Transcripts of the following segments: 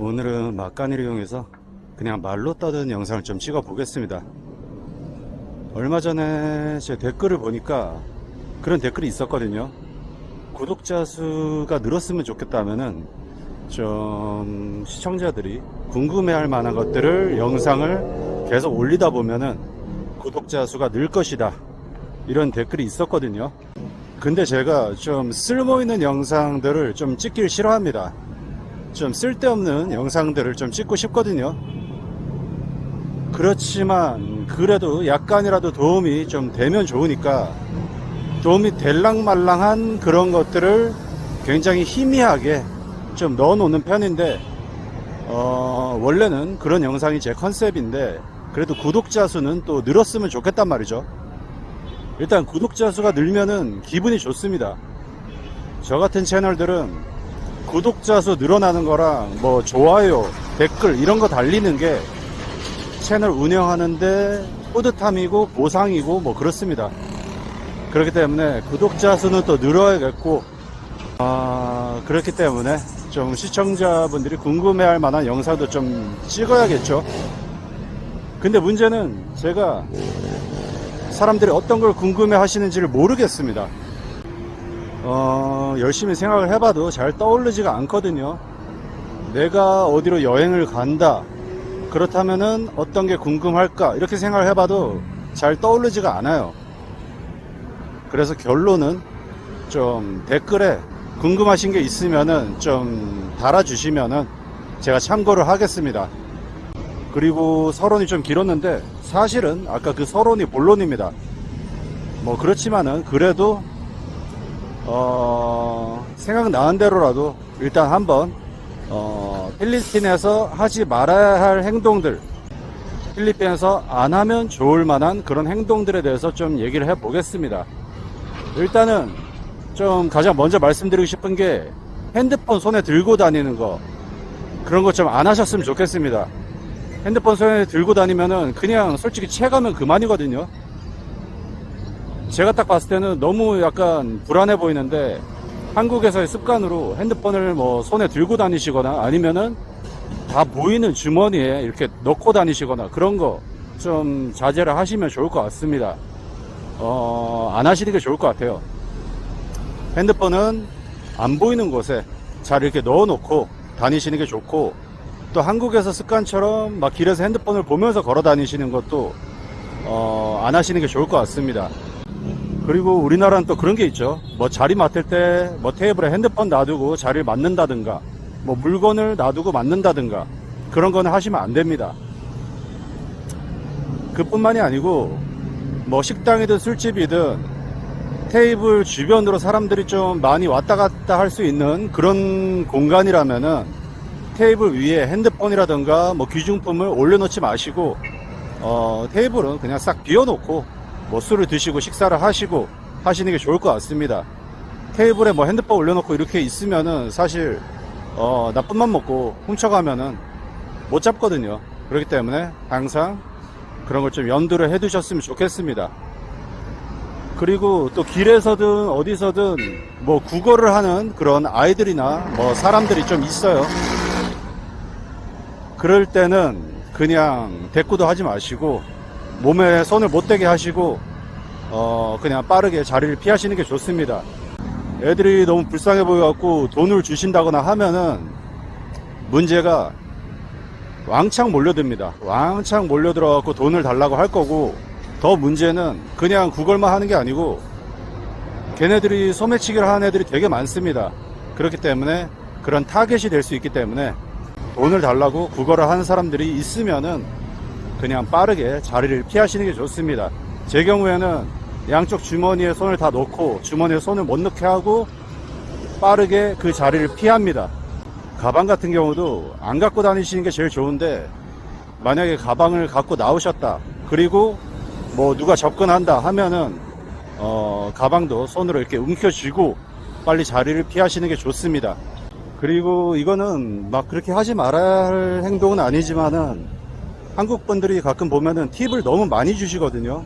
오늘은 막간을 이용해서 그냥 말로 떠드는 영상을 좀 찍어 보겠습니다. 얼마 전에 제 댓글을 보니까 그런 댓글이 있었거든요. 구독자 수가 늘었으면 좋겠다면은 좀 시청자들이 궁금해할 만한 것들을 영상을 계속 올리다 보면은 구독자 수가 늘 것이다. 이런 댓글이 있었거든요. 근데 제가 좀 쓸모 있는 영상들을 좀 찍길 싫어합니다. 좀 쓸데없는 영상들을 좀 찍고 싶거든요. 그렇지만 그래도 약간이라도 도움이 좀 되면 좋으니까 도움이 될랑말랑한 그런 것들을 굉장히 희미하게 좀 넣어 놓는 편인데 어, 원래는 그런 영상이 제 컨셉인데 그래도 구독자 수는 또 늘었으면 좋겠단 말이죠. 일단 구독자 수가 늘면은 기분이 좋습니다. 저 같은 채널들은 구독자 수 늘어나는 거랑 뭐 좋아요, 댓글 이런 거 달리는 게 채널 운영하는데 뿌듯함이고 보상이고 뭐 그렇습니다. 그렇기 때문에 구독자 수는 또 늘어야겠고 아 그렇기 때문에 좀 시청자분들이 궁금해할 만한 영상도 좀 찍어야겠죠. 근데 문제는 제가 사람들이 어떤 걸 궁금해 하시는지를 모르겠습니다. 어, 열심히 생각을 해봐도 잘 떠오르지가 않거든요. 내가 어디로 여행을 간다. 그렇다면은 어떤 게 궁금할까? 이렇게 생각을 해봐도 잘 떠오르지가 않아요. 그래서 결론은 좀 댓글에 궁금하신 게 있으면은 좀 달아주시면은 제가 참고를 하겠습니다. 그리고 서론이 좀 길었는데 사실은 아까 그 서론이 본론입니다. 뭐 그렇지만은 그래도 어, 생각나는 대로라도 일단 한번 어, 필리핀에서 하지 말아야 할 행동들 필리핀에서 안 하면 좋을 만한 그런 행동들에 대해서 좀 얘기를 해 보겠습니다. 일단은 좀 가장 먼저 말씀드리고 싶은 게 핸드폰 손에 들고 다니는 거 그런 거좀안 하셨으면 좋겠습니다. 핸드폰 손에 들고 다니면은 그냥 솔직히 체가면 그만이거든요. 제가 딱 봤을 때는 너무 약간 불안해 보이는데 한국에서의 습관으로 핸드폰을 뭐 손에 들고 다니시거나 아니면은 다 보이는 주머니에 이렇게 넣고 다니시거나 그런 거 좀 자제를 하시면 좋을 것 같습니다. 어, 안 하시는 게 좋을 것 같아요. 핸드폰은 안 보이는 곳에 잘 이렇게 넣어 놓고 다니시는 게 좋고 또 한국에서 습관처럼 막 길에서 핸드폰을 보면서 걸어 다니시는 것도 어, 안 하시는 게 좋을 것 같습니다. 그리고 우리나라는 또 그런 게 있죠. 뭐 자리 맡을 때 뭐 테이블에 핸드폰 놔두고 자리를 맡는다든가 뭐 물건을 놔두고 맡는다든가 그런 거는 하시면 안 됩니다. 그뿐만이 아니고 뭐 식당이든 술집이든 테이블 주변으로 사람들이 좀 많이 왔다 갔다 할 수 있는 그런 공간이라면은 테이블 위에 핸드폰이라든가 뭐 귀중품을 올려놓지 마시고 어, 테이블은 그냥 싹 비워놓고 뭐 술을 드시고 식사를 하시고 하시는 게 좋을 것 같습니다. 테이블에 뭐 핸드폰 올려놓고 이렇게 있으면은 사실 어, 나쁜 맘 먹고 훔쳐가면은 못 잡거든요. 그렇기 때문에 항상 그런 걸좀 염두를 해 두셨으면 좋겠습니다. 그리고 또 길에서든 어디서든 뭐 국어를 하는 그런 아이들이나 뭐 사람들이 좀 있어요. 그럴 때는 그냥 대꾸도 하지 마시고 몸에 손을 못 대게 하시고 어 그냥 빠르게 자리를 피하시는 게 좋습니다. 애들이 너무 불쌍해 보여갖고 돈을 주신다거나 하면은 문제가 왕창 몰려듭니다. 왕창 몰려들어갖고 돈을 달라고 할 거고 더 문제는 그냥 구걸만 하는 게 아니고 걔네들이 소매치기를 하는 애들이 되게 많습니다. 그렇기 때문에 그런 타겟이 될 수 있기 때문에 돈을 달라고 구걸을 하는 사람들이 있으면은 그냥 빠르게 자리를 피하시는 게 좋습니다. 제 경우에는 양쪽 주머니에 손을 다 넣고 주머니에 손을 못 넣게 하고 빠르게 그 자리를 피합니다. 가방 같은 경우도 안 갖고 다니시는 게 제일 좋은데 만약에 가방을 갖고 나오셨다. 그리고 뭐 누가 접근한다 하면은 어, 가방도 손으로 이렇게 움켜쥐고 빨리 자리를 피하시는 게 좋습니다. 그리고 이거는 막 그렇게 하지 말아야 할 행동은 아니지만은 한국 분들이 가끔 보면은 팁을 너무 많이 주시거든요.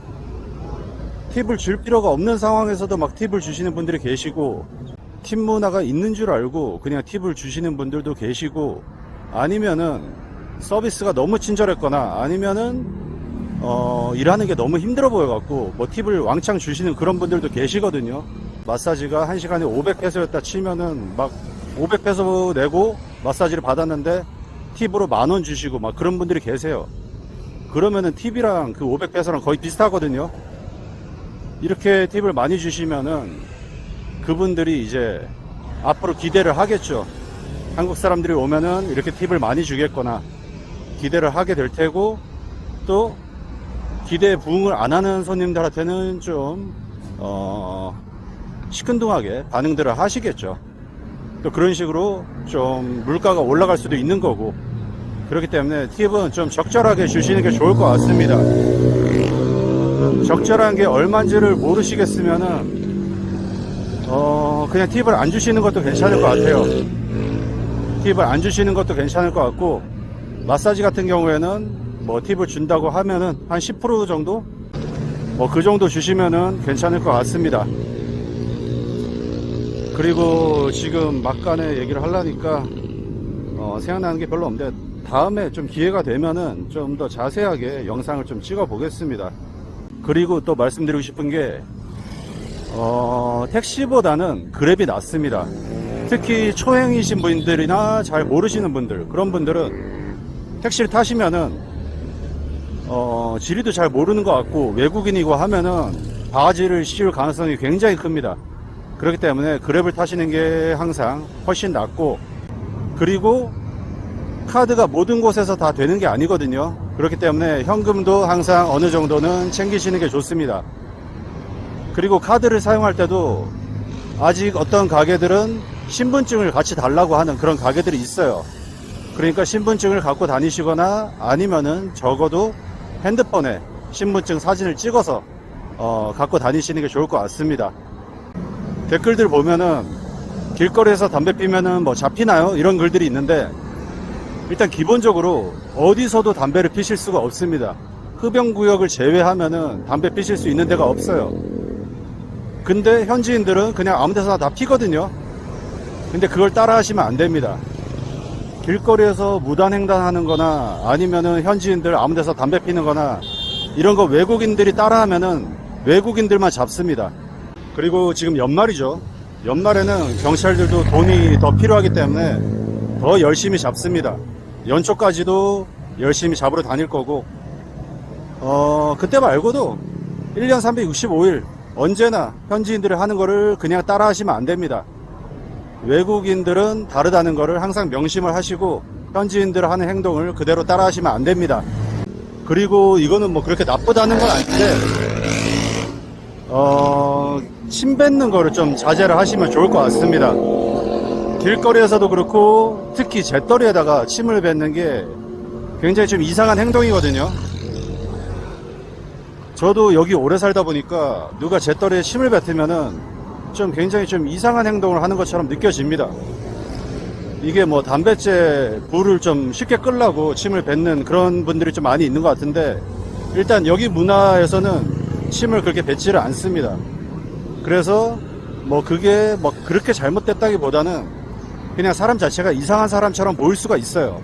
팁을 줄 필요가 없는 상황에서도 막 팁을 주시는 분들이 계시고 팁 문화가 있는 줄 알고 그냥 팁을 주시는 분들도 계시고 아니면은 서비스가 너무 친절했거나 아니면은 어, 일하는 게 너무 힘들어 보여갖고 뭐 팁을 왕창 주시는 그런 분들도 계시거든요. 마사지가 한 시간에 500페소였다 치면은 막 500페소 내고 마사지를 받았는데 팁으로 만 원 주시고 막 그런 분들이 계세요. 그러면은 팁이랑 그 500페소랑 거의 비슷하거든요. 이렇게 팁을 많이 주시면은 그분들이 이제 앞으로 기대를 하겠죠. 한국 사람들이 오면은 이렇게 팁을 많이 주겠거나 기대를 하게 될 테고 또 기대에 부응을 안 하는 손님들한테는 좀 어, 시큰둥하게 반응들을 하시겠죠. 또 그런 식으로 좀 물가가 올라갈 수도 있는 거고 그렇기 때문에 팁은 좀 적절하게 주시는 게 좋을 것 같습니다. 적절한 게 얼마인지를 모르시겠으면은 어 그냥 팁을 안 주시는 것도 괜찮을 것 같아요. 팁을 안 주시는 것도 괜찮을 것 같고 마사지 같은 경우에는 뭐 팁을 준다고 하면은 한 10% 정도 뭐 그 정도 주시면은 괜찮을 것 같습니다. 그리고 지금 막간에 얘기를 하려니까 어, 생각나는 게 별로 없는데 다음에 좀 기회가 되면은 좀 더 자세하게 영상을 좀 찍어 보겠습니다. 그리고 또 말씀드리고 싶은 게 어, 택시보다는 그랩이 낫습니다. 특히 초행이신 분들이나 잘 모르시는 분들 그런 분들은 택시를 타시면은 어, 지리도 잘 모르는 것 같고 외국인이고 하면은 바지를 씌울 가능성이 굉장히 큽니다. 그렇기 때문에 그랩을 타시는 게 항상 훨씬 낫고 그리고 카드가 모든 곳에서 다 되는 게 아니거든요. 그렇기 때문에 현금도 항상 어느 정도는 챙기시는 게 좋습니다. 그리고 카드를 사용할 때도 아직 어떤 가게들은 신분증을 같이 달라고 하는 그런 가게들이 있어요. 그러니까 신분증을 갖고 다니시거나 아니면은 적어도 핸드폰에 신분증 사진을 찍어서 어, 갖고 다니시는 게 좋을 것 같습니다. 댓글들 보면은 길거리에서 담배 피면은 뭐 잡히나요? 이런 글들이 있는데 일단 기본적으로 어디서도 담배를 피실 수가 없습니다. 흡연구역을 제외하면은 담배 피실 수 있는 데가 없어요. 근데 현지인들은 그냥 아무 데서나 다 피거든요. 근데 그걸 따라 하시면 안 됩니다. 길거리에서 무단횡단하는 거나 아니면은 현지인들 아무 데서 담배 피는 거나 이런 거 외국인들이 따라 하면은 외국인들만 잡습니다. 그리고 지금 연말이죠. 연말에는 경찰들도 돈이 더 필요하기 때문에 더 열심히 잡습니다. 연초까지도 열심히 잡으러 다닐 거고, 어, 그때 말고도 1년 365일 언제나 현지인들이 하는 거를 그냥 따라 하시면 안 됩니다. 외국인들은 다르다는 거를 항상 명심을 하시고 현지인들 하는 행동을 그대로 따라 하시면 안 됩니다. 그리고 이거는 뭐 그렇게 나쁘다는 건 아닌데, 어, 침 뱉는 거를 좀 자제를 하시면 좋을 것 같습니다. 길거리에서도 그렇고 특히 잿더리에다가 침을 뱉는 게 굉장히 좀 이상한 행동이거든요. 저도 여기 오래 살다 보니까 누가 잿더리에 침을 뱉으면은 좀 굉장히 좀 이상한 행동을 하는 것처럼 느껴집니다. 이게 뭐 담배째 불을 좀 쉽게 끌라고 침을 뱉는 그런 분들이 좀 많이 있는 것 같은데 일단 여기 문화에서는 침을 그렇게 뱉지를 않습니다. 그래서 뭐 그게 뭐 그렇게 잘못됐다기보다는 그냥 사람 자체가 이상한 사람처럼 보일 수가 있어요.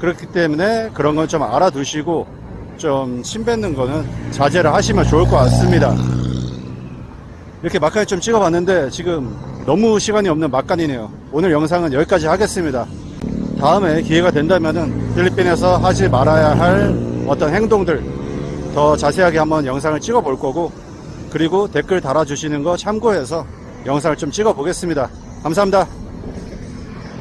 그렇기 때문에 그런 건 좀 알아두시고 좀 침 뱉는 거는 자제를 하시면 좋을 것 같습니다. 이렇게 막간에 좀 찍어봤는데 지금 너무 시간이 없는 막간이네요. 오늘 영상은 여기까지 하겠습니다. 다음에 기회가 된다면은 필리핀에서 하지 말아야 할 어떤 행동들 더 자세하게 한번 영상을 찍어 볼 거고 그리고 댓글 달아주시는 거 참고해서 영상을 좀 찍어 보겠습니다. 감사합니다.